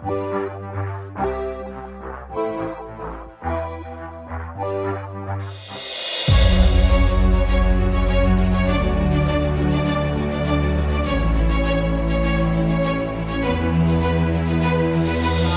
ร้า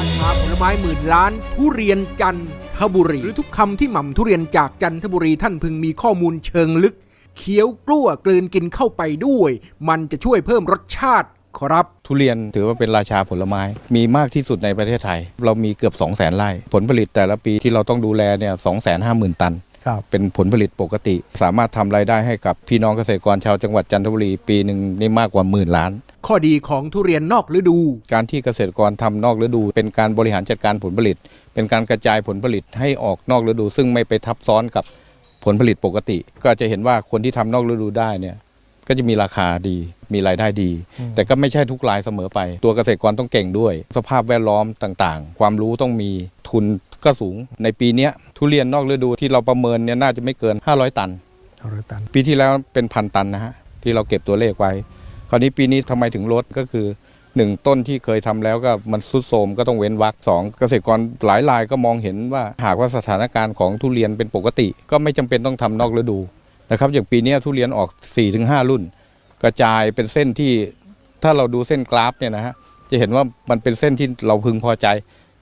นค้าผลไม้หมื่นล้านทุเรียนจันทบุรี หรือทุกคำที่หม่ำทุเรียนจากจันทบุรีท่านพึงมีข้อมูลเชิงลึก เคี้ยวกล้วกลืนกินเข้าไปด้วย มันจะช่วยเพิ่มรสชาติ ครับทุเรียนถือว่าเป็นราชาผลไม้ มีมากที่สุดในประเทศไทย เรามีเกือบ 2 0 0 0 0 0ไร่ ผลผลิตแต่ละปีที่เราต้องดูแลเนี่ย2 5 0 0 0 0ตันครับเป็นผลผลิตปกติ สามารถทำรายได้ให้กับพี่น้องเกษตรกรชาวจังหวัดจันทบุรีปีหนึ่งนี่มากกว่าหมื่นล้าน ข้อดีของทุเรียนนอกฤดู การที่เกษตรกรทำนอกฤดู เป็นการบริหารจัดการผลผลิต เป็นการกระจายผลผลิตให้ออกนอกฤดู ซึ่งไม่ไปทับซ้อนกับผลผลิตปกติ ก็จะเห็นว่าคนที่ทำนอกฤดูได้เนี่ย ก็จะมีราคาดีมีรายได้ดี แต่ก็ไม่ใช่ทุกรายเสมอไป ตัวเกษตรกรต้องเก่งด้วย สภาพแวดล้อมต่างๆ ความรู้ต้องมีทุนก็สูง ในปีเนี้ยทุเรียนนอกฤดูที่เราประเมินเนี่ยน่าจะไม่เกิน500 ตัน ปีที่แล้วเป็นพันตันนะฮะที่เราเก็บตัวเลขไว้ คราวนี้ปีนี้ทำไมถึงลดก็คือหนึ่งต้นที่เคยทำแล้วก็มันสุดโทรมก็ต้องเว้นวรรคสองเกษตรกรหลายรายก็มองเห็นว่าหากว่าสถานการณ์ของทุเรียนเป็นปกติ ก็ไม่จำเป็นต้องทำนอกฤดู นะครับ อย่างปีเนี้ยทุเรียนออก 4-5 รุ่น กระจายเป็นเส้นที่ถ้าเราดูเส้นกราฟเนี่ยนะฮะจะเห็นว่ามันเป็นเส้นที่เราพึงพอใจ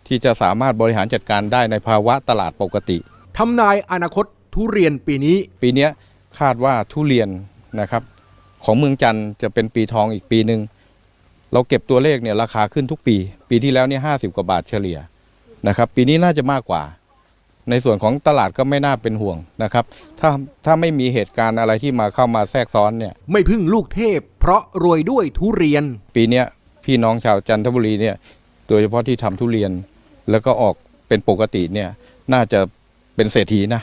ที่จะสามารถบริหารจัดการได้ในภาวะตลาดปกติทำนายอนาคตทุเรียนปีนี้ ปีเนี้ยคาดว่าทุเรียนนะครับของเมืองจันทร์จะเป็นปีทองอีกปีหนึ่งเราเก็บตัวเลขเนี่ยราคาขึ้นทุกปี ปีที่แล้วเนี่ยห้าสิบกว่าบาทเฉลี่ยนะครับ ปีนี้น่าจะมากกว่า ในส่วนของตลาดก็ไม่น่าเป็นห่วงนะครับ ถ้าถ้าไม่มีเหตุการณ์อะไรที่มาเข้ามาแทรกซ้อนเนี่ย ไม่พึ่งลูกเทพ เพราะรวยด้วยทุเรียน ปีเนี้ยพี่น้องชาวจันทบุรีเนี่ย โดยเฉพาะที่ทำทุเรียน แล้วก็ออกเป็นปกติเนี่ย น่าจะเป็นเศรษฐีนะ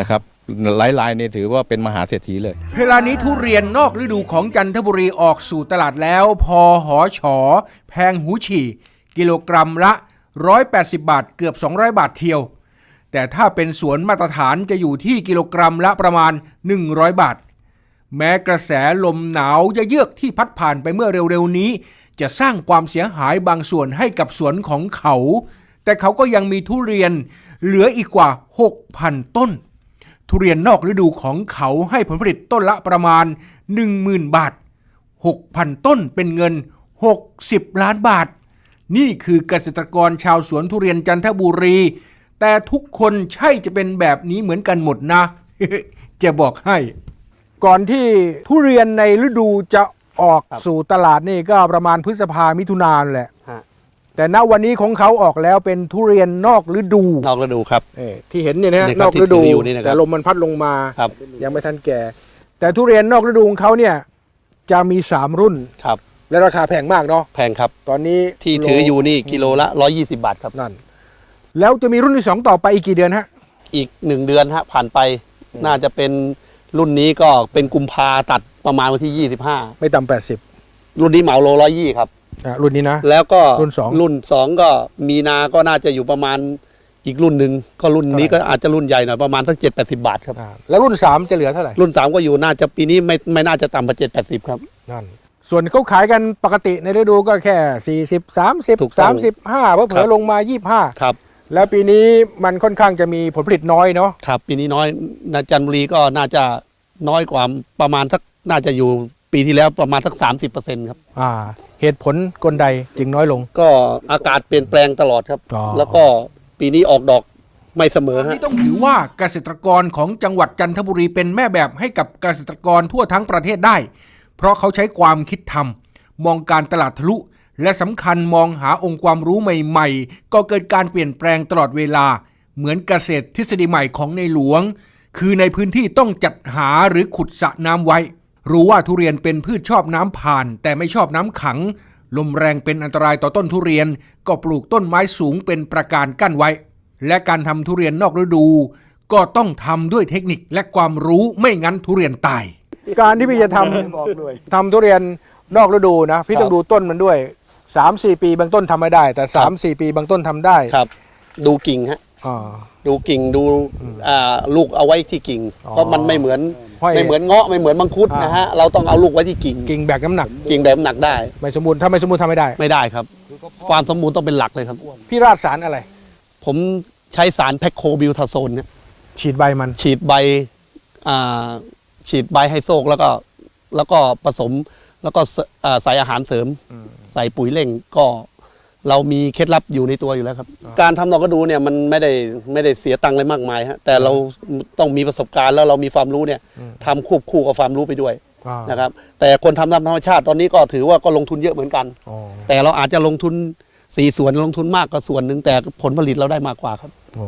นะครับหลายๆเนี่ยถือว่าเป็นมหาเศรษฐีเลย เวลานี้ทุเรียนนอกฤดูของจันทบุรีออกสู่ตลาดแล้ว พอหอฉอแพงหูฉี่ กิโลกรัมละ 180 บาทเกือบ 200 บาทเทียว แต่ถ้าเป็นสวนมาตรฐานจะอยู่ที่กิโลกรัมละประมาณ 100 บาท แม้กระแสลมหนาวจะเยือกที่พัดผ่านไปเมื่อเร็วๆนี้ จะสร้างความเสียหายบางส่วนให้กับสวนของเขา แต่เขาก็ยังมีทุเรียนเหลืออีกกว่า 6,000 ต้น ทุเรียนนอกฤดูของเขาให้ผลผลิตต้นละประมาณ 10,000 บาท 6,000 ต้นเป็นเงิน 60 ล้านบาท นี่คือเกษตรกรชาวสวนทุเรียนจันทบุรี แต่ทุกคนใช่จะเป็นแบบนี้เหมือนกันหมดนะ จะบอกให้ ก่อนที่ทุเรียนในฤดูจะออกครับ สู่ตลาดนี่ก็ประมาณพฤษภามิถุนายนแหละ ฮะแต่ณวันนี้ของเขาออกแล้วเป็นทุเรียนนอกฤดูนอกฤดูครับ เอ่อที่เห็นเนี่ยนะฮะนี่ครันบอกฤดูที่ถืออยู่นี่นะครับ แต่ลมมันพัดลงมา ครับยังไม่ทันแก่ แต่ทุเรียนนอกฤดูของเขาเนี่ยจะมี 3 รุ่น ครับ และราคาแพงมากเนาะแพงครับตอนนี้ที่ถืออยู่นี่กิโลละ 120 บาทครับ นั่น แล้วจะมีรุ่นที่2ต่อไปอีกกี่เดือนฮะอีกหนึ่งเดือนฮะผ่านไปน่าจะเป็นรุ่นนี้ก็เป็นกุมภาตัดประมาณวันที่ไม่ต่ำแปดสิบ25รุ่นนี้เหมาโลร้อยยี่ครับอะรุ่นนี้นะ แล้วก็รุ่นสอง รุ่นสองก็มีนาก็น่าจะอยู่ประมาณอีกรุ่นหนึ่งก็รุ่นนี้เท่าไหร่ก็อาจจะรุ่นใหญ่หน่อยประมาณสักเจ็ดแปดสิบาทครับ อ่าแล้วรุ่น3จะเหลือเท่าไหร่รุ่นสามก็อยู่น่าจะปีนี้ไม่ไม่น่าจะต่ำกว่าเจ็ดแปดสิบครับ นั่น ส่วนเขาขายกันปกติในฤดูก็แค่40 30ถูกต้อง35เพื่อเผลครัอบลงมา25ครับ แล้วปีนี้มันค่อนข้างจะมีผลผลิตน้อยเนาะครับปีนี้น้อยนาจันทบุรีก็น่าจะน้อยกว่าประมาณสักน่าจะอยู่ปีที่แล้วประมาณสักสามสิบเปอร์เซ็นต์ครับอ่า เหตุผลกลใดจึงน้อยลง ก็อากาศเปลี่ยนแปลงตลอดครับ อ๋อ แล้วก็ปีนี้ออกดอกไม่เสมอฮะ นี่ต้องถือว่าเกษตรกรของจังหวัดจันทบุรีเป็นแม่แบบให้กับเกษตรกรทั่วทั้งประเทศได้ เพราะเขาใช้ความคิดทำมองการตลาดทะลุ และสำคัญมองหาองค์ความรู้ใหม่ๆ ก็เกิดการเปลี่ยนแปลงตลอดเวลา เหมือนเกษตรทฤษฎีใหม่ของในหลวง คือในพื้นที่ต้องจัดหาหรือขุดสระน้ำไว้ รู้ว่าทุเรียนเป็นพืชชอบน้ำผ่าน แต่ไม่ชอบน้ำขัง ลมแรงเป็นอันตรายต่อต้นทุเรียน ก็ปลูกต้นไม้สูงเป็นประการกั้นไว้ และการทำทุเรียนนอกฤดู ก็ต้องทำด้วยเทคนิคและความรู้ไม่งั้นทุเรียนตาย การที่พี่จะทำทำทุเรียนนอกฤดูนะ พี่ต้องดูต้นมันด้วย 3-4ปีบางต้นทำไม่ได้ แต่3-4ปีบางต้นทำได้ครับ ดูกิ่งฮะอ่าดูกิ่งดูอ่าลูกเอาไว้ที่กิ่ง อ๋อเพราะมันไม่เหมือนห้อยไม่เหมือนเงาะไม่เหมือนมังคุดอ่านนะฮะ เราต้องเอาลูกไว้ที่กิ่ง กิ่งแบกน้ำหนัก กิ่งแบบน้ำหนักได้ไม่สมบูรณ์ถ้าไม่สมบูรณ์ทำไม่ได้ ไม่ได้ครับ ความสมบูรณ์ต้องเป็นหลักเลยครับ พี่ราดสารอะไร ผมใช้สารแพคโคบิวทาโซนเนี่ยฉีดใบมัน ฉีดใบอ่าฉีดใบให้โซกแล้วก็แล้วก็ผสม แล้วก็เสอ่าใส่อาหารเสริม ใส่ปุ๋ยเร่งก็เรามีเคล็ดลับอยู่ในตัวอยู่แล้วครับ การทำนอกกระดูเนี่ยมันไม่ได้ไม่ได้เสียตังค์อะไรมากมายฮะแต่เราต้องมีประสบการณ์แล้วเรามีความรู้เนี่ยทำควบคู่กับความรู้ไปด้วยนะครับ แต่คนทำตามธรรมชาติตอนนี้ก็ถือว่าก็ลงทุนเยอะเหมือนกันอ๋อแต่เราอาจจะลงทุนสี่ส่วนลงทุนมากก็ส่วนหนึ่งแต่ผลผลิตเราได้มากกว่าครับอ๋อ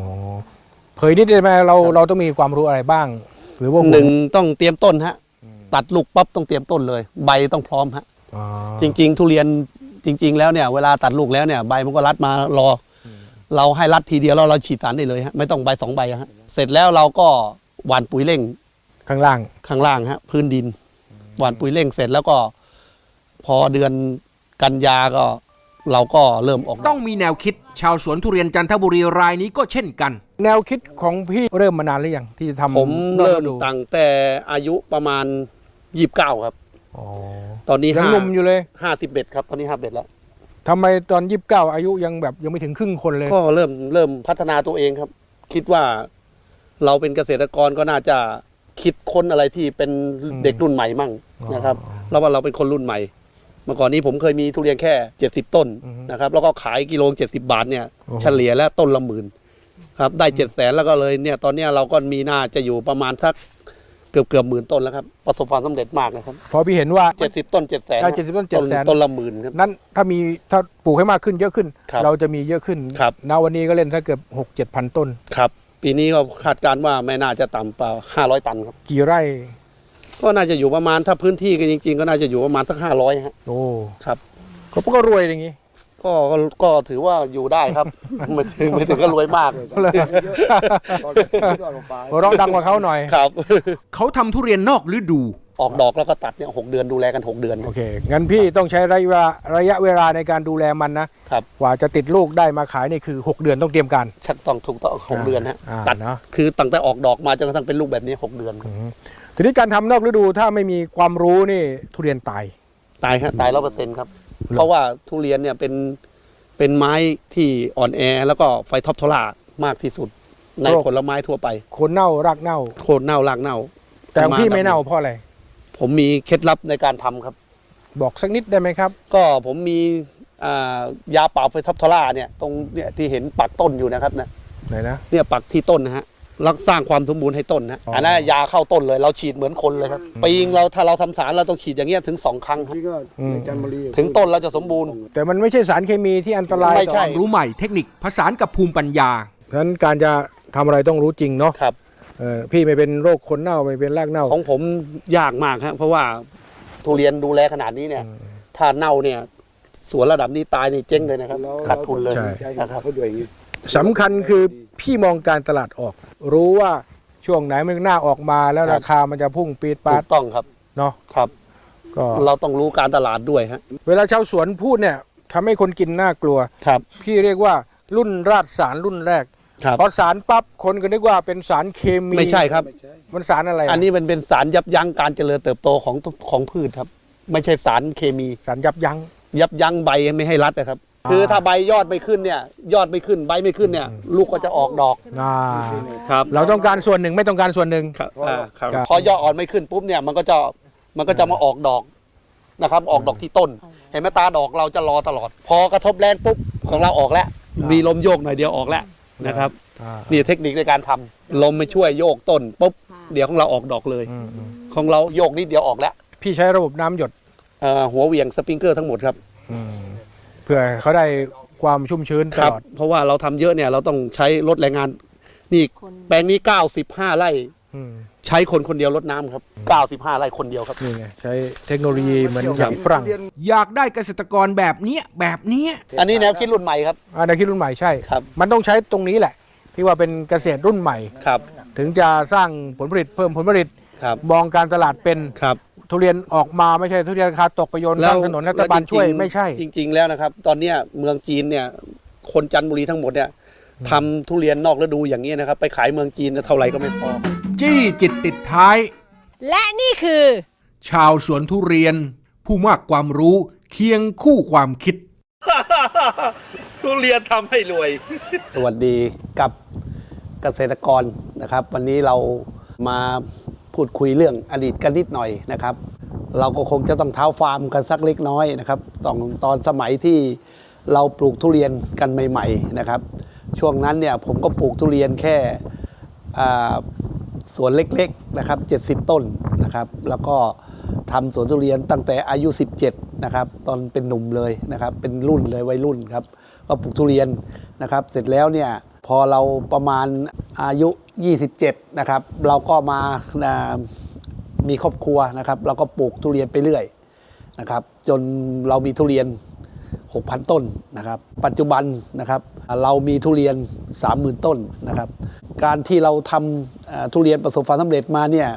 เผยนิดได้ไหมเราเราต้องมีความรู้อะไรบ้าง หรือว่าหนึ่งต้องเตรียมต้นฮะ ตัดลูกปั๊บต้องเตรียมต้นเลย ใบต้องพร้อมฮะอ๋อจริง ๆ ทุเรียนจริง ๆ แล้วเนี่ยเวลาตัดลูกแล้วเนี่ยใบมันก็รัดมารออเราให้รัดทีเดียวแล้วเราฉีดสารได้เลยฮะไม่ต้องใบสองใบฮะเสร็จแล้วเราก็หว่านปุ๋ยเร่งข้างล่าง ข้างล่างฮะพื้นดิน หว่านปุ๋ยเร่งเสร็จแล้วก็ พอเดือนกันยาก็เราก็เริ่มออกดอก ต้องมีแนวคิด ชาวสวนทุเรียนจันทบุรีรายนี้ก็เช่นกัน แนวคิดของพี่เริ่มมานานหรือยังที่จะทำผมนอกเริ่มฤดูตั้งแต่อายุประมาณ ยี่สิบเก้าครับ อ๋อตอนนี้ยังห้าหนุ่มอยู่เลยห้าสิบเอ็ดครับ ตอนนี้ห้าเอ็ดแล้ว ทำไมตอนยี่สิบเก้าอายุยังแบบยังไม่ถึงครึ่งคนเลย ก็เริ่มเริ่มพัฒนาตัวเองครับ คิดว่าเราเป็นเกษตรกรก็น่าจะคิดค้นอะไรที่เป็นเด็กรุ่นใหม่มั่งนะครับแล้วว่าเราเป็นคนรุ่นใหม่ เมื่อก่อนนี้ผมเคยมีทุเรียนแค่ 70 ต้นนะครับ แล้วก็ขายกิโลเจ็ดสิบาทเนี่ยเฉลี่ยแล้วต้นละหมื่นครับได้เจ็ดแสนแล้วก็เลยเนี่ยตอนเนี้ยเราก็มีน่าจะอยู่ประมาณสัก เกือบเกือบหมื่นต้นแล้วครับ ประสบความสำเร็จมากนะครับเพราะพี่เห็นว่า เจ็ดสิบต้นเจ็ดแสนได้70ต้น700,000 ต้นละหมื่นครับ นั้นถ้ามีถ้าปลูกให้มากขึ้นเยอะขึ้น ครับเราจะมีเยอะขึ้นครับ ณวันนี้ก็เล่นถ้าเกือบหกเจ็ดพันต้น ครับ ปีนี้ก็คาดการณ์ว่าไม่น่าจะต่ำกว่าห้าร้อยตันครับ กี่ไร่ ก็น่าจะอยู่ประมาณถ้าพื้นที่กันจริง ๆ ก็น่าจะอยู่ประมาณสักห้าร้อยฮะโอ้ครับก็ก็รวยอย่างงี้ ก็ก็ก็ถือว่าอยู่ได้ครับ ไม่ถึงไม่ถึงก็รวยมากหัวเราะดังกว่าเขาหน่อยครับ เขาทำทุเรียนนอกฤดู ออกดอกแล้วก็ตัดเนี่ยหกเดือนดูแลกันหกเดือน โอเค งั้นพี่ต้องใช้ระยะเวลาระยะเวลาในการดูแลมันนะครับ กว่าจะติดลูกได้มาขายนี่คือ 6 เดือนต้องเตรียมการ ชักต้องถูกต้องหกเดือนฮะอ่าตัดเนอะคือตั้งแต่ออกดอกมาจนกระทั่งเป็นลูกแบบนี้หกเดือนทีนี้การทำนอกฤดูถ้าไม่มีความรู้นี่ทุเรียนตาย ตายฮะตายร้อยเปอร์เซ็นต์ครับ เพราะว่าทุเรียนเนี่ยเป็นเป็นไม้ที่อ่อนแอ แล้วก็ไฟท็อปทอล่ามากที่สุด ในโรคผลไม้ทั่วไปโคนเน่ารากเน่า โคนเน่ารากเน่า แต่ของพี่ประณไม่เน่าเพราะอะไร ผมมีเคล็ดลับในการทำครับ บอกสักนิดได้ไหมครับ ก็ผมมีอ่ายาปราบไฟท็อปทอล่าเนี่ยตรงเนี่ยที่เห็นปักต้นอยู่นะครับนะไหนนะเนี่ยปักที่ต้นนะฮะ รักสร้างความสมบูรณ์ให้ต้นนะฮะอ๋ออัอันนั้นยาเข้าต้นเลยเราฉีดเหมือนคนเลยครับปีงเราถ้าเราทำสารเราต้องฉีดอย่างเงี้ยถึงสองครั้งครับอืมถึงต้นเราจะสมบูรณ์ แต่มันไม่ใช่สารเคมีที่อันตรายไม่ใช่ต่อรู้ใหม่เทคนิคผสานกับภูมิปัญญาฉะนั้นการจะทำอะไรต้องรู้จริงเนาะครับ เออพี่ไม่เป็นโรคคนเน่าไม่เป็นรากเน่า ของผมยากมากครับเพราะว่าทุเรียนดูแลขนาดนี้เนี่ย ถ้าเน่าเนี่ยสวนระดับนี้ตายนี่เจ๊งเลยนะครับขาดทุนเลยใช่ นะครับ สำคัญคือพี่มองการตลาดออก รู้ว่าช่วงไหนมันน่าออกมาแล้วครับ ราคามันจะพุ่งปีดปาถูดกต้องครับเนาะครับ ก็ เราต้องรู้การตลาดด้วยฮะเวลาชาวสวนพูดเนี่ยทำให้คนกินน่ากลัว ครับพี่เรียกว่ารุ่นราดสารรุ่นแรกครับ พอสารปั๊บคนก็นึกว่าเป็นสารเคมีไม่ใช่ครับ มันสารอะไระอันนี้มันเป็นสารยับยั้งการเจริญเติบโตของของพืชครับ ไม่ใช่สารเคมี สารยับยั้ง ยับยั้งใบไม่ให้รัดนะครับอ่า คือถ้าใบยอดไม่ขึ้นเนี่ย ยอดไม่ขึ้นใบไม่ขึ้นเนี่ย ลูกก็จะออกดอกอ่าครับเราต้องการส่วนหนึ่งไม่ต้องการส่วนหนึ่ง ครับอ่าครับครับ พอยอดอ่อนไม่ขึ้นปุ๊บเนี่ยมันก็จะมันก็จะมาออกดอกนะครับ ออกดอกที่ต้น เห็นไหมตาดอกเราจะรอตลอด พอกระทบแรงปุ๊บของเราออกแล้ว มีลมโยกหน่อยเดียวออกแล้วนะครับ อ่านี่เทคนิคในการทำลมไม่ช่วยโยกต้นปุ๊บเดี๋ยวของเราออกดอกเลย อืมอืมของเราโยกนิดเดียวออกแล้วพี่ใช้ระบบน้ำหยดเอ่อหัวเหวียงสปริงเกอร์ทั้งหมดครับเพื่อเขาได้ความชุ่มชื้นตครับ ลอดเพราะว่าเราทำเยอะเนี่ยเราต้องใช้ลดแรงงาน นี่แปลงนี้ 95 ไร่ อืมใช้คนคนเดียวลดน้ำครับ 95 ไร่คนเดียวครับ นี่ไงใช้เทคโนโลยีเหมือนอย่างฝรั่งอยากได้เกษตรกรแบบเนี้ยแบบเนี้ย อันนี้แนวคิดรุ่นใหม่ครับอ่าแนวคิดรุ่นใหม่ใช่ ครับ มันต้องใช้ตรงนี้แหละ ที่ว่าเป็นเกษตรรุ่นใหม่ ครับ ถึงจะสร้างผลผลิตเพิ่มผลผลิตครับมองการตลาดเป็น ครับ ทุเรียนออกมาไม่ใช่ทุเรียนราคาตกไปโยนข้างถนนรัฐบาลช่วยจริงๆไม่ใช่ จริง ๆ แล้วนะครับ ตอนเนี้ยเมืองจีนเนี่ย คนจันทบุรีทั้งหมดเนี่ยทำทุเรียนนอกฤดูอย่างนี้ยนะครับ ไปขายเมืองจีนเท่าไหร่ก็ไม่พอ จี้จิตติดท้าย และนี่คือ ชาวสวนทุเรียน ผู้มากความรู้เคียงคู่ความคิด ทุเรียนทำให้รวย สวัสดีกับเกษตรกรนะครับ วันนี้เรามา พูดคุยเรื่องอดีตกันนิดหน่อยนะครับ เราก็คงจะต้องเท้าฟาร์มกันสักเล็กน้อยนะครับตอนตอนสมัยที่เราปลูกทุเรียนกันใหม่ ๆนะครับ ช่วงนั้นเนี่ยผมก็ปลูกทุเรียนแค่สวนเล็กๆนะครับ 70 ต้นนะครับ แล้วก็ทำสวนทุเรียนตั้งแต่อายุ 17 นะครับ ตอนเป็นหนุ่มเลยนะครับ เป็นรุ่นเลยวัยรุ่นครับ ก็ปลูกทุเรียนนะครับ เสร็จแล้วเนี่ย พอเราประมาณอายุ 27 นะครับ เราก็มามีครอบครัวนะครับ เราก็ปลูกทุเรียนไปเรื่อยนะครับ จนเรามีทุเรียน 6,000 ต้นนะครับ ปัจจุบันนะครับ เรามีทุเรียน 30,000 ต้นนะครับ การที่เราทำทุเรียนประสบความสำเร็จมาเนี่ย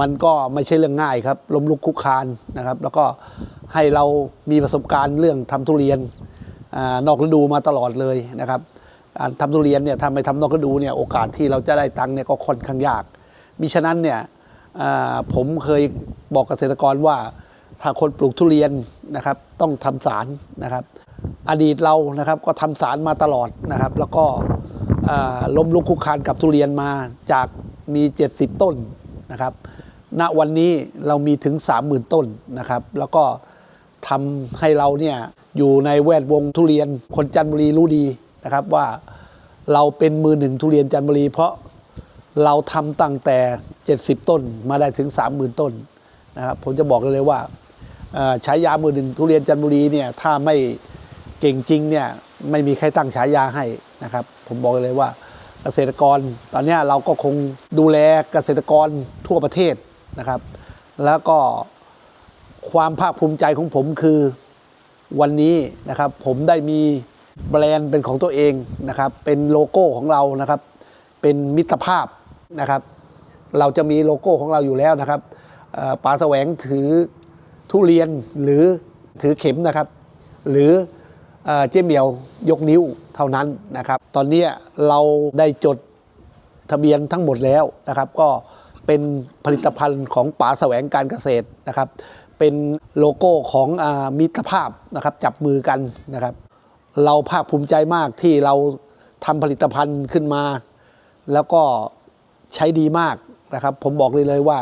มันก็ไม่ใช่เรื่องง่ายครับล้มลุกคุกคานนะครับ แล้วก็ให้เรามีประสบการณ์เรื่องทำทุเรียนอนอกฤดูมาตลอดเลยนะครับ การทำทุเรียนเนี่ยถ้าไม่ทำนอกฤดูเนี่ยโอกาสที่เราจะได้ตังค์เนี่ยก็ค่อนข้างยาก มิฉะนั้นเนี่ยผมเคยบอกเกษตรกรว่าถ้าคนปลูกทุเรียนนะครับต้องทำสารนะครับ อดีตเรานะครับก็ทำสารมาตลอดนะครับ แล้วก็ล้มลุกคุกคานกับทุเรียนมาจากมี 70 ต้นนะครับณวันนี้เรามีถึง 30,000 ต้นนะครับ แล้วก็ทำให้เราเนี่ยอยู่ในแวดวงทุเรียนคนจันทบุรีรู้ดี นะครับว่าเราเป็นมือหนึ่งทุเรียนจันทบุรี เพราะเราทำตั้งแต่ 70 ต้นมาได้ถึง 30,000 ต้นนะครับผมจะบอกเลยว่าฉายามือหนึ่งทุเรียนจันทบุรีเนี่ยถ้าไม่เก่งจริงเนี่ยไม่มีใครตั้งฉายาให้นะครับ ผมบอกเลยว่าเกษตรกร ตอนนี้เราก็คงดูแลเกษตรกรทั่วประเทศนะครับ แล้วก็ความภาคภูมิใจของผมคือวันนี้นะครับผมได้มี แบรนด์เป็นของตัวเองนะครับ เป็นโลโก้ของเรานะครับ เป็นมิตรภาพนะครับ เราจะมีโลโก้ของเราอยู่แล้วนะครับปลาแสวงถือทุเรียนหรือถือเข็มนะครับ หรือเอ่อเจ๊เหมียวยกนิ้วเท่านั้นนะครับ ตอนนี้เราได้จดทะเบียนทั้งหมดแล้วนะครับ ก็เป็นผลิตภัณฑ์ของป๋าแสวงการเกษตรนะครับ เป็นโลโก้ของอมิตรภาพนะครับ จับมือกันนะครับ เราภาคภูมิใจมากที่เราทำผลิตภัณฑ์ขึ้นมา แล้วก็ใช้ดีมากนะครับ ผมบอกเลยเลยว่า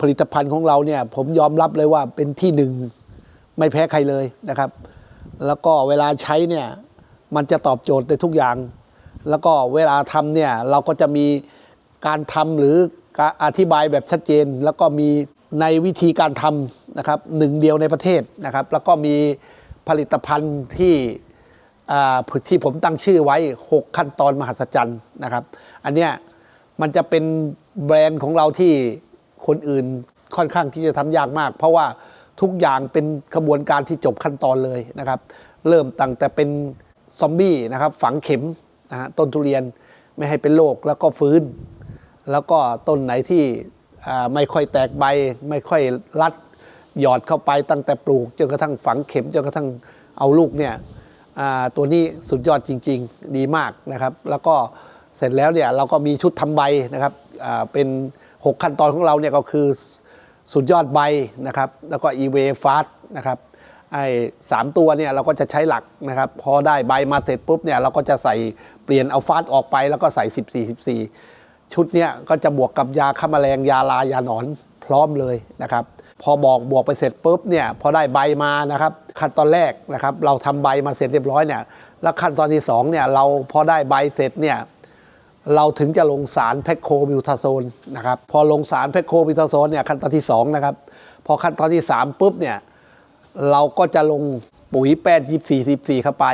ผลิตภัณฑ์ของเราเนี่ย ผมยอมรับเลยว่าเป็นที่หนึ่งไม่แพ้ใครเลยนะครับ แล้วก็เวลาใช้เนี่ยมันจะตอบโจทย์ในทุกอย่าง แล้วก็เวลาทำเนี่ยเราก็จะมีการทำหรืออธิบายแบบชัดเจน แล้วก็มีในวิธีการทำนะครับหนึ่งเดียวในประเทศนะครับ แล้วก็มี ผลิตภัณฑ์ที่ที่ผมตั้งชื่อไว้ 6 ขั้นตอนมหัศจรรย์นะครับ อันเนี้ยมันจะเป็นแบรนด์ของเราที่คนอื่นค่อนข้างที่จะทำยากมาก เพราะว่าทุกอย่างเป็นกระบวนการที่จบขั้นตอนเลยนะครับ เริ่มตั้งแต่เป็นซอมบี้นะครับ ฝังเข็มนะฮะต้นทุเรียนไม่ให้เป็นโรคแล้วก็ฟื้น แล้วก็ต้นไหนที่ไม่ค่อยแตกใบ ไม่ค่อยรัด หยอดเข้าไปตั้งแต่ปลูกจนกระทั่งฝังเข็มจนกระทั่งเอาลูกเนี่ยตัวนี้สุดยอดจริง ๆ ดีมากนะครับ แล้วก็เสร็จแล้วเนี่ยเราก็มีชุดทำใบนะครับเป็น 6 ขั้นตอนของเราเนี่ยก็คือสุดยอดใบนะครับ แล้วก็ e v a f a s t นะครับไอ้สามตัวเนี่ยเราก็จะใช้หลักนะครับ พอได้ใบมาเสร็จปุ๊บเนี่ยเราก็จะใส่เปลี่ยนเอาฟาสออกไปแล้วก็ใส่ 14 14 ชุดเนี้ยก็จะบวกกับยาฆ่าแมลงยาลายาหนอนพร้อมเลยนะครับ พอบอกบวกไปเสร็จปุ๊บเนี่ยพอได้ใบมานะครับขั้นตอนแรกนะครับเราทำใบมาเสร็จเรียบร้อยเนี่ยแล้วขั้นตอนที่สองเนี่ยเราพอได้ใบเสร็จเนี่ยเราถึงจะลงสารแพคโคบิวทาโซนนะครับพอลงสารแพคโคบิวทาโซนเนี่ยขั้นตอนที่2นะครับพอขั้นตอนที่ 3ปุ๊บเนี่ยเราก็จะลงปุ๋ยแป้น24 14เข้าไป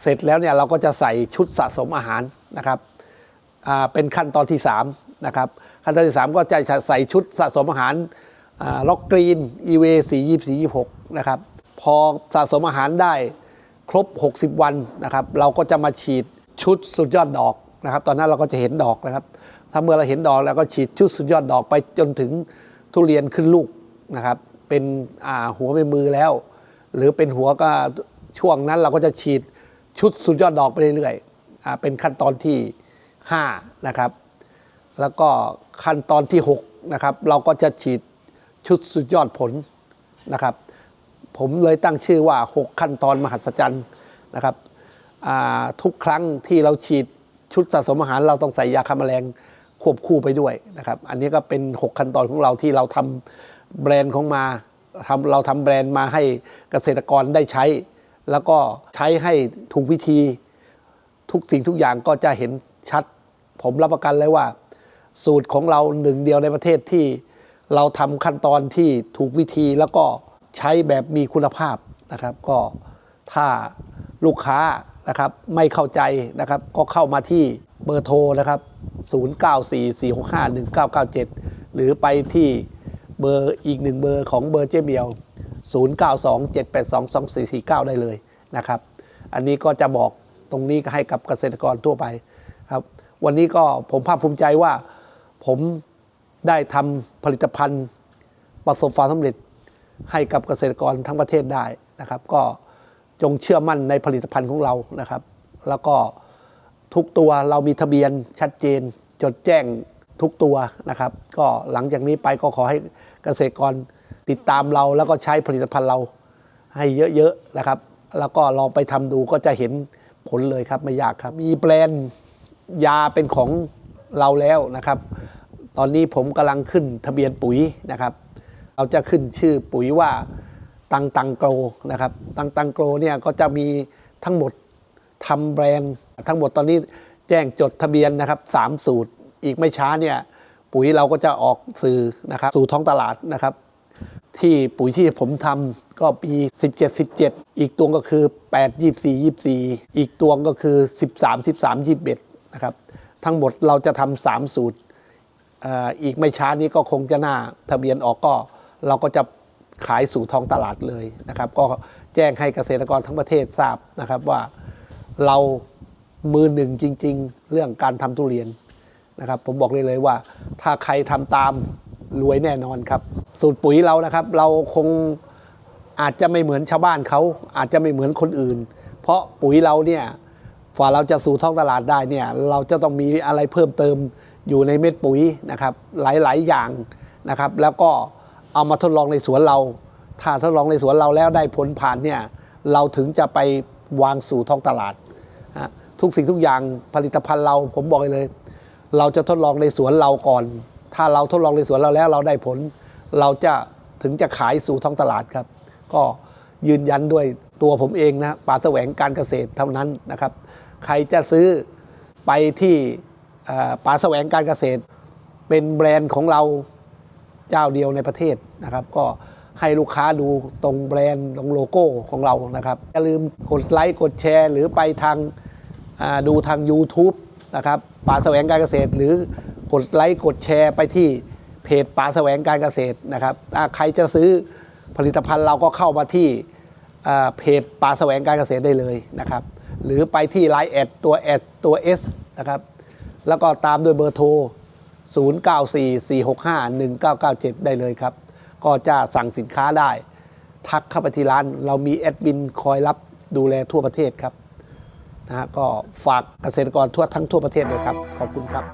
เสร็จแล้วเนี่ยเราก็จะใส่ชุดสะสมอาหารนะครับเป็นขั้นตอนที่3นะครับขั้นตอนที่ 3 ก็จะใส่ชุดสะสมอาหาร ล็อกกรีนอีเวสี่ยี่สี่ยี่หกนะครับพอสะสมอาหารได้ครบ 60 วันนะครับ เราก็จะมาฉีดชุดสุดยอดดอกนะครับ ตอนนั้นเราก็จะเห็นดอกนะครับ ถ้าเมื่อเราเห็นดอกแล้วก็ฉีดชุดสุดยอดดอกไปจนถึงทุเรียนขึ้นลูกนะครับ เป็นหัวไม่มือแล้ว หรือเป็นหัวก็ช่วงนั้นเราก็จะฉีดชุดสุดยอดดอกไปเรื่อยๆเป็นขั้นตอนที่ 5 นะครับ แล้วก็ขั้นตอนที่6นะครับ เราก็จะฉีด ชุดสุดยอดผลนะครับ ผมเลยตั้งชื่อว่า 6 ขั้นตอนมหัศจรรย์นะครับทุกครั้งที่เราฉีดชุดสะสมอาหารเราต้องใส่ยาฆ่าแมลงควบคู่ไปด้วยนะครับ อันนี้ก็เป็น 6 ขั้นตอนของเราที่เราทำแบรนด์ของมาทำเราทำแบรนด์มาให้เกษตรกรได้ใช้ แล้วก็ใช้ให้ถูกวิธี ทุกสิ่งทุกอย่างก็จะเห็นชัด ผมรับประกันเลยว่า สูตรของเราหนึ่งเดียวในประเทศที่ เราทำขั้นตอนที่ถูกวิธีแล้วก็ใช้แบบมีคุณภาพนะครับ ก็ถ้าลูกค้านะครับไม่เข้าใจนะครับ ก็เข้ามาที่เบอร์โทรนะครับ 0944651997 หรือไปที่เบอร์อีกหนึ่งเบอร์ของเบอร์เจ๊เมียว 0927822449 ได้เลยนะครับ อันนี้ก็จะบอกตรงนี้ก็ให้กับเกษตรกรทั่วไปครับ วันนี้ก็ผมภาคภูมิใจว่าผม ได้ทำผลิตภัณฑ์ประสบความสำเร็จให้กับเกษตรกรทั้งประเทศได้นะครับ ก็จงเชื่อมั่นในผลิตภัณฑ์ของเรานะครับ แล้วก็ทุกตัวเรามีทะเบียนชัดเจน จดแจ้งทุกตัวนะครับ ก็หลังจากนี้ไปก็ขอให้เกษตรกรติดตามเรา แล้วก็ใช้ผลิตภัณฑ์เราให้เยอะๆนะครับ แล้วก็ลองไปทำดูก็จะเห็นผลเลยครับไม่ยากครับ มีแบรนด์ยาเป็นของเราแล้วนะครับ ตอนนี้ผมกำลังขึ้นทะเบียนปุ๋ยนะครับ เราจะขึ้นชื่อปุ๋ยว่าตังตังโกรนะครับ ตังตังโกรเนี่ยก็จะมีทั้งหมดทำแบรนด์ ทั้งหมดตอนนี้แจ้งจดทะเบียนนะครับสามสูตรอีกไม่ช้าเนี่ยปุ๋ยเราก็จะออกสื่อนะครับสู่ท้องตลาดนะครับ ที่ปุ๋ยที่ผมทำก็ปี17 17 อีกตัวก็คือ 8 24 24 อีกตัวก็คือ 13 13 21นะครับทั้งหมดเราจะทำสามสูตร อีกไม่ช้านี้ก็คงจะหน้าทะเบียนออกก็ เราก็จะขายสู่ท้องตลาดเลยนะครับ ก็แจ้งให้เกษตรกรทั้งประเทศทราบนะครับว่าเรามือหนึ่งจริง ๆ เรื่องการทำทุเรียนนะครับ ผมบอกเลยเลยว่า ถ้าใครทำตามรวยแน่นอนครับ สูตรปุ๋ยเรานะครับ เราคงอาจจะไม่เหมือนชาวบ้านเขาอาจจะไม่เหมือนคนอื่น เพราะปุ๋ยเราเนี่ยกว่าเราจะสู่ท้องตลาดได้เนี่ย เราจะต้องมีอะไรเพิ่มเติม อยู่ในเม็ดปุ๋ยนะครับหลายๆอย่างนะครับ แล้วก็เอามาทดลองในสวนเรา ถ้าทดลองในสวนเราแล้วได้ผลผ่านเนี่ยเราถึงจะไปวางสู่ท้องตลาด ทุกสิ่งทุกอย่างผลิตภัณฑ์เราผมบอกเลย เราจะทดลองในสวนเราก่อน ถ้าเราทดลองในสวนเราแล้วเราได้ผล เราจะถึงจะขายสู่ท้องตลาดครับ ก็ยืนยันด้วยตัวผมเองนะป่าแสวงการเกษตรเท่านั้นนะครับ ใครจะซื้อไปที่ ป่าแสวงการเกษตร เป็นแบรนด์ของเราเจ้าเดียวในประเทศนะครับ ก็ให้ลูกค้าดูตรงแบรนด์ตรงโลโก้ของเรานะครับอย่าลืมกดไลค์กดแชร์ หรือไปทางดูทาง YouTube นะครับป่าแสวงการเกษตร หรือกดไลค์กดแชร์ไปที่เพจป่าแสวงการเกษตรนะครับถ้าใครจะซื้อผลิตภัณฑ์เราก็เข้ามาที่เพจป่าแสวงการเกษตรได้เลยนะครับ หรือไปที่ไลน์แอดตัวแอดตัว S นะครับ แล้วก็ตามด้วยเบอร์โทร 0944651997 ได้เลยครับ ก็จะสั่งสินค้าได้ ทักเข้าไปที่ร้าน เรามีแอดมินคอยรับดูแลทั่วประเทศครับนะฮะก็ฝากเกษตรกรทั่วทั้งทั่วประเทศเลยครับ ขอบคุณครับ